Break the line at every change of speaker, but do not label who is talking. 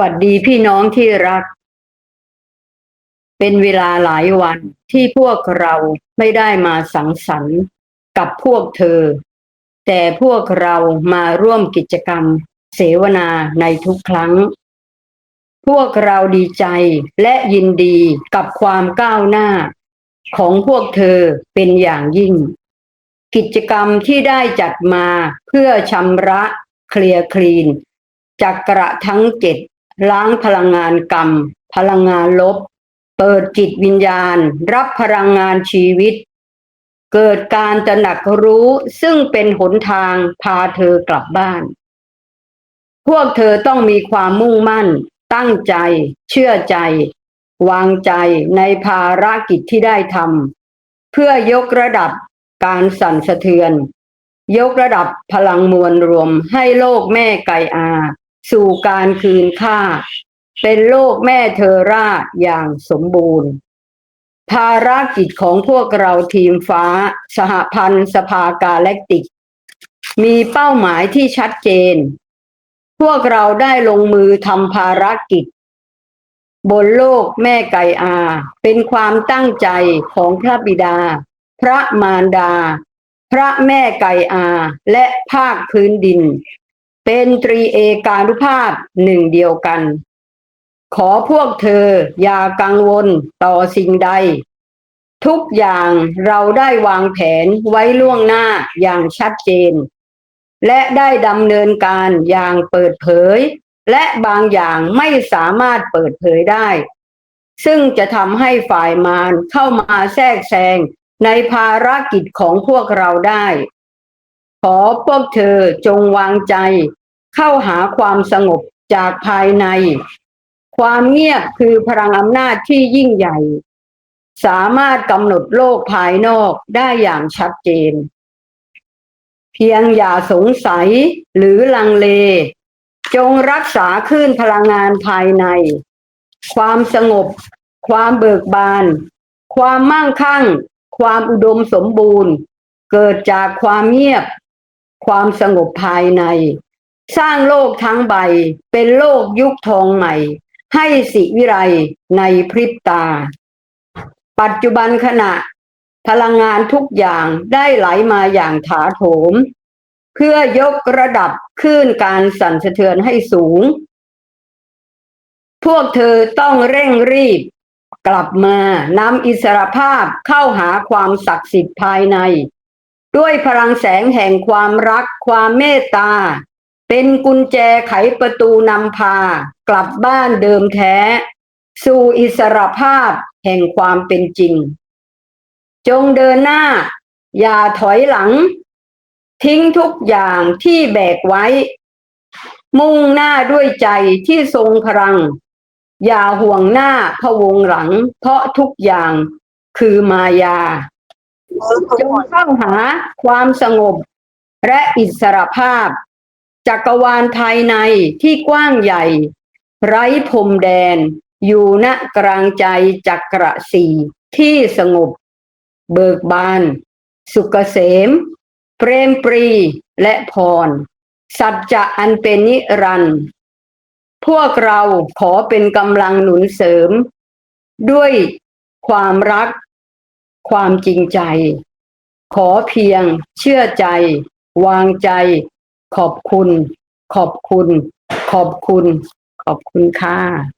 วัสดีพี่น้องที่รัก เป็นเวลาหลายวันที่พวกเราไม่ได้มาสังสรรค์กับพวกเธอ แต่พวกเรามาร่วมกิจกรรมเสวนาในทุกครั้ง พวกเราดีใจและยินดีกับความก้าวหน้า ของพวกเธอเป็นอย่างยิ่ง กิจกรรมที่ได้จัดมาเพื่อชำระเคลียร์คลีนจักระทั้งเจ็ด ล้างพลังงานกรรม พลังงานลบ เปิดจิตวิญญาณ รับพลังงานชีวิต เกิดการตระหนักรู้ซึ่งเป็นหนทางพาเธอกลับบ้าน พวกเธอต้องมีความมุ่งมั่น ตั้งใจ เชื่อใจ วางใจในภารกิจที่ได้ทำเพื่อยกระดับการสั่นสะเทือน ยกระดับพลังมวลรวมให้โลกแม่ไก่อา สู่การคืนค่า เป็นโลกแม่เทอราอย่างสมบูรณ์ ภารกิจของพวกเราทีมฟ้า สหพันธ์สภากาแล็กติก มีเป้าหมายที่ชัดเจน พวกเราได้ลงมือทำภารกิจ บนโลกแม่ไก่อา เป็นความตั้งใจของพระบิดา พระมารดาพระแม่ไก่อาและภาคพื้นดิน เป็นตรีเอกานุภาพหนึ่งเดียวกัน ขอพวกเธออย่ากังวลต่อสิ่งใด ทุกอย่างเราได้วางแผนไว้ล่วงหน้าอย่างชัดเจน และได้ดำเนินการอย่างเปิดเผย และบางอย่างไม่สามารถเปิดเผยได้ ซึ่งจะทำให้ฝ่ายมารเข้ามาแทรกแซงในภารกิจของพวกเราได้ ขอพวกเธอจงวางใจ เข้าหาความสงบจากภายใน ความเงียบคือพลังอำนาจที่ยิ่งใหญ่ สามารถกำหนดโลกภายนอกได้อย่างชัดเจน เพียงอย่าสงสัยหรือลังเล จงรักษาคลื่นพลังงานภายใน ความสงบ ความเบิกบาน ความมั่งคั่ง ความอุดมสมบูรณ์ เกิดจากความเงียบ ความสงบภายใน สร้างโลกทั้งใบเป็นโลกยุคทองใหม่ ให้สิวิไลในพริบตา ปัจจุบันขณะพลังงานทุกอย่างได้ไหลมาอย่างถาโถม เพื่อยกระดับคลื่นการสั่นสะเทือนให้สูง พวกเธอต้องเร่งรีบ กลับมานำอิสรภาพเข้าหาความศักดิ์สิทธิ์ภายใน ด้วยพลังแสงแห่งความรักความเมตตา เป็นกุญแจไขประตูนำพา กลับบ้านเดิมแท้ สู่อิสรภาพแห่งความเป็นจริง จงเดินหน้า อย่าถอยหลัง ทิ้งทุกอย่างที่แบกไว้ มุ่งหน้าด้วยใจที่ทรงพลัง อย่าห่วงหน้าพะวงหลัง เพราะทุกอย่างคือมายา จงเข้าหาความสงบและอิสรภาพ จักรวาลภายในที่กว้างใหญ่ ไร้พรมแดน อยู่ณกลางใจจักระสีที่สงบ เบิกบาน สุกเกษม เปรมปรีและพร สัจจะอันเป็นนิรันดร์พวกเราขอเป็นกำลังหนุนเสริม ด้วยความรัก ความจริงใจ ขอเพียงเชื่อใจ วางใจ ขอบคุณ ขอบคุณ ขอบคุณ ขอบคุณค่ะ